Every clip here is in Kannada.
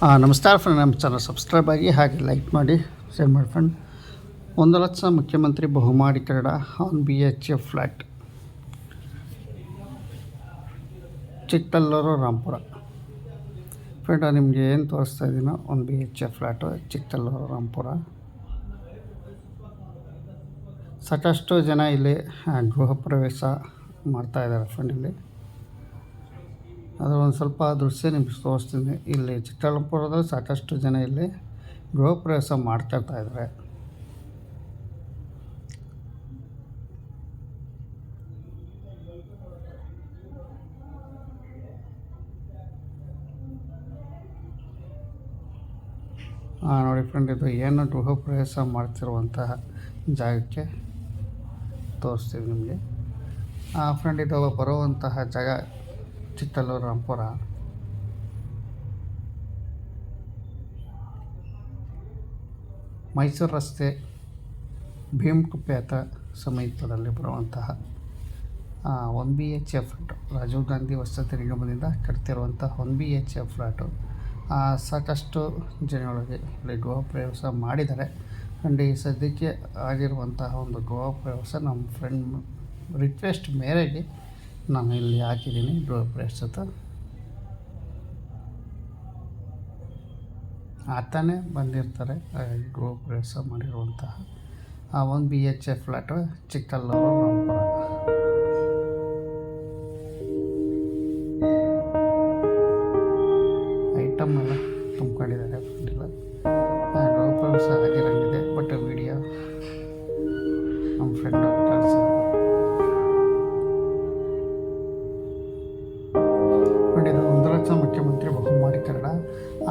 ನಮಸ್ಕಾರ ಫ್ರೆಂಡ್ ನಮ್ಮ ಚಾನಲ್ ಸಬ್ಸ್ಕ್ರೈಬ್ ಆಗಿ ಹಾಗೆ ಲೈಕ್ ಮಾಡಿ ಶೇರ್ ಮಾಡಿ ಫ್ರೆಂಡ್ ಒಂದು ಲಕ್ಷ ಮುಖ್ಯಮಂತ್ರಿ ಬಹುಮಾಡಿ Kannada on B H F flat Chikkalluru, Rampura. Friend ನಿಮಗೆ ಏನು ತೋರಿಸ್ತಾ ಇದ್ದೀನೋ ಒಂದು B H F flat Chikkalluru, Rampura. ಸಾಕಷ್ಟು ಜನ ಇಲ್ಲಿ ಗೃಹ ಪ್ರವೇಶ ಮಾಡ್ತಾ ಇದ್ದಾರೆ ಫ್ರೆಂಡ್ ಇಲ್ಲಿ. ಅದು ಒಂದು ಸ್ವಲ್ಪ ದೃಶ್ಯ ನಿಮ್ಗೆ ತೋರಿಸ್ತೀನಿ ಇಲ್ಲಿ ಚಿಕ್ಕಬಳ್ಳಾಪುರದಲ್ಲಿ ಸಾಕಷ್ಟು ಜನ ಇಲ್ಲಿ ಗೃಹ ಪ್ರವೇಶ ಮಾಡ್ಕೊಳ್ತಾ ಇದ್ದಾರೆ. ಆ, ನೋಡಿ ಫ್ರೆಂಡ್ ಇದು ಏನು ಗೃಹ ಪ್ರವೇಶ ಮಾಡ್ತಿರುವಂತಹ ಜಾಗಕ್ಕೆ ತೋರಿಸ್ತೀವಿ ನಿಮಗೆ. ಫ್ರೆಂಡ್ ಇದು ಬರುವಂತಹ ಜಾಗ ಚಿಕ್ಕಲ್ಲೂರು ರಾಂಪುರ. ಮೈಸೂರು ರಸ್ತೆ ಭೀಮಕುಪ್ಪೆ ಹತ್ರ ಸಮೀಪದಲ್ಲಿ ಬರುವಂತಹ one B H A flat Rajiv Gandhi ವಸತಿ ನಿಗಮದಿಂದ ಕಟ್ತಿರುವಂಥ one B H A flat ಸಾಕಷ್ಟು ಜನಗಳಿಗೆ ಇಲ್ಲಿ ಗೋವಾ ಪ್ರವಾಸ ಮಾಡಿದ್ದಾರೆ. ಆ್ಯಂಡ್ ಈ ಸದ್ಯಕ್ಕೆ ಆಗಿರುವಂತಹ ಒಂದು ಗೋವಾ ಪ್ರವಾಸ ನಮ್ಮ ಫ್ರೆಂಡ್ ರಿಕ್ವೆಸ್ಟ್ ಮೇರೆಗೆ ನಾನು ಇಲ್ಲಿ ಹಾಕಿದ್ದೀನಿ ಡೋರ್ ಪ್ರೈಸ್ ಸತ ಆತನೇ ಬಂದಿರ್ತಾರೆ ಗೃಹ ಪ್ರವೇಶ ಮಾಡಿರುವಂತಹ ಆ ಒಂದು ಬಿ ಎಚ್ ಎಫ್ ಫ್ಲ್ಯಾಟು ಚಿಕ್ಕಲ್ಲ ಐಟಮ್ ಎಲ್ಲ ತುಂಬ್ಕೊಂಡಿದ್ದಾರೆ, ಬಂದಿಲ್ಲ. ಗೃಹ ಪ್ರವೇಶ ಆಗಿರಂಗಿದೆ ಬಟ್ ವಿಡಿಯೋ ನಮ್ಮ ಫ್ರೆಂಡ್ ಕಳಿಸಿದ್ರು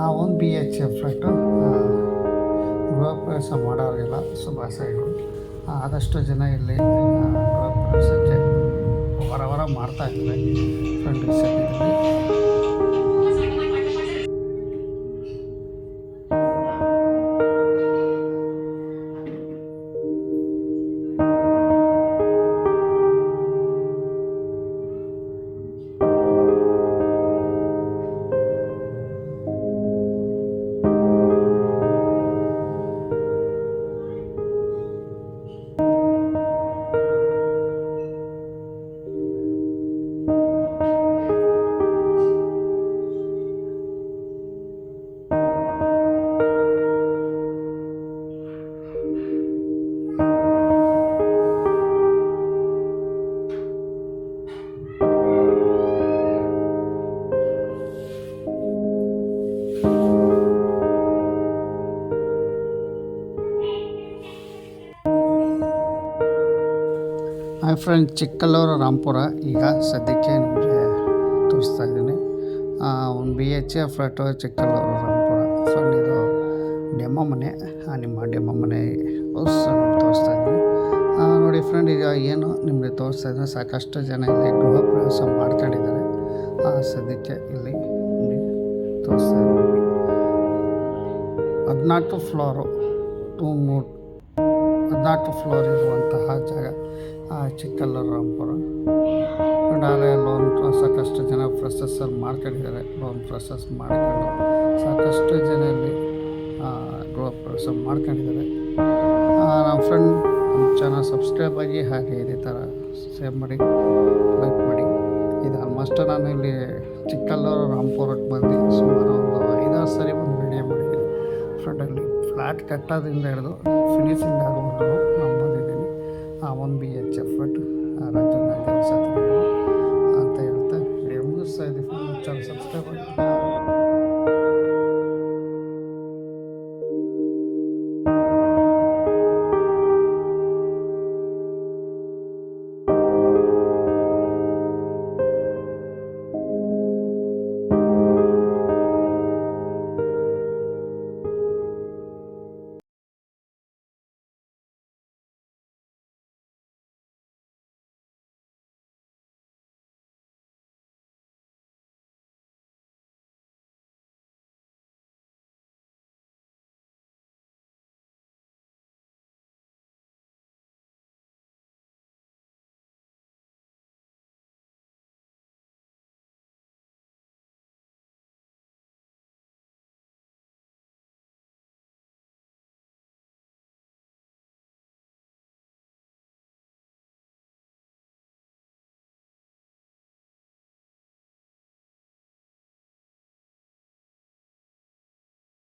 ಒಂದು ಬಿ ಎಚ್ ಎಫ್ ಫ್ಲಾಟು ಗೃಹ ಪ್ರವೇಶ ಮಾಡೋರಿಗೆಲ್ಲ ಶುಭಾಶಯಗಳು. ಆದಷ್ಟು ಜನ ಇಲ್ಲಿ ಆ, ಗೃಹ ಪ್ರವೇಶಕ್ಕೆ ವಾರ ಹಾಯ್ ಫ್ರೆಂಡ್ ಚಿಕ್ಕಲ್ಲೂರು ರಾಂಪುರ ಈಗ ಸದ್ಯಕ್ಕೆ ನಿಮಗೆ ತೋರಿಸ್ತಾ ಇದ್ದೀನಿ. ಒಂದು B H A flat Chikkalluru Rampura friend ಇದು ನಿಮ್ಮ ಮನೆ. ನಿಮ್ಮ ನಿಮ್ಮ ಡೆಮೋ ಮನೆ ತೋರಿಸ್ತಾ ಇದ್ದೀನಿ. ನೋಡಿ ಫ್ರೆಂಡ್ ಈಗ ಏನು ನಿಮಗೆ ತೋರಿಸ್ತಾ ಇದ್ದೀನಿ. ಸಾಕಷ್ಟು ಜನ ಇಲ್ಲಿ ಗೃಹ ಪ್ರವೇಶ ಮಾಡ್ಕೊಂಡಿದ್ದಾರೆ. ಸದ್ಯಕ್ಕೆ ಇಲ್ಲಿ ತೋರಿಸ್ತಾ ಇದ್ದೀನಿ. ಹದಿನಾಲ್ಕು ಫ್ಲೋರು ಟೂ ಮೂರು ಹದಿನಾಲ್ಕು ಫ್ಲೋರ್ ಇರುವಂತಹ ಜಾಗ. ಆ, ಚಿಕ್ಕಲ್ಲೂರು ರಾಂಪುರ ನಾಳೆ ಲೋನ್ ಸಾಕಷ್ಟು ಜನ ಪ್ರೊಸೆಸರ್ ಮಾಡ್ಕೊಂಡಿದ್ದಾರೆ. ಲೋನ್ ಪ್ರೊಸೆಸ್ ಮಾಡಿಕೊಂಡು ಸಾಕಷ್ಟು ಜನ ಇಲ್ಲಿ ಗೃಹ ಪ್ರವೇಶ ಮಾಡ್ಕೊಂಡಿದ್ದಾರೆ. ನಮ್ಮ ಫ್ರೆಂಡ್ ನಮ್ಮ ಸಬ್ಸ್ಕ್ರೈಬ್ ಆಗಿ ಹಾಗೆ ಇದೇ ಥರ ಸೇವ್ ಮಾಡಿ ಲೈಕ್ ಮಾಡಿ. ಇದು ಆಲ್ಮೋಸ್ಟ್ ನಾನು ಇಲ್ಲಿ ಚಿಕ್ಕಲ್ಲೂರು ರಾಮ್ಪುರಕ್ಕೆ ಬಂದು ಸುಮಾರು ಒಂದು ಐದಾರು ಸರಿ ಒಂದು ವಿಡಿಯೋ ಮಾಡಿದ್ದೀನಿ. ಫ್ರೆಂಡಲ್ಲಿ ಫ್ಲ್ಯಾಟ್ ಕಟ್ಟೋದ್ರಿಂದ ಹಿಡಿದು ಫಿನಿಶಿಂಗ್ ಆಗುವವರೆಗೂ ಒಂದು ಬಿ ಎಚ್ ಎಫರ್ಟ್ ರಾಜು ಅಂತ ಹೇಳ್ತಾ ವಿಡಿಯೋ ಮುಗಿಸ್ತಾ ಇದ್ದೀವಿ ಚಾನಲ್ ಸಬ್ಸ್ಕ್ರೈಬ್ ಮಾಡಿ.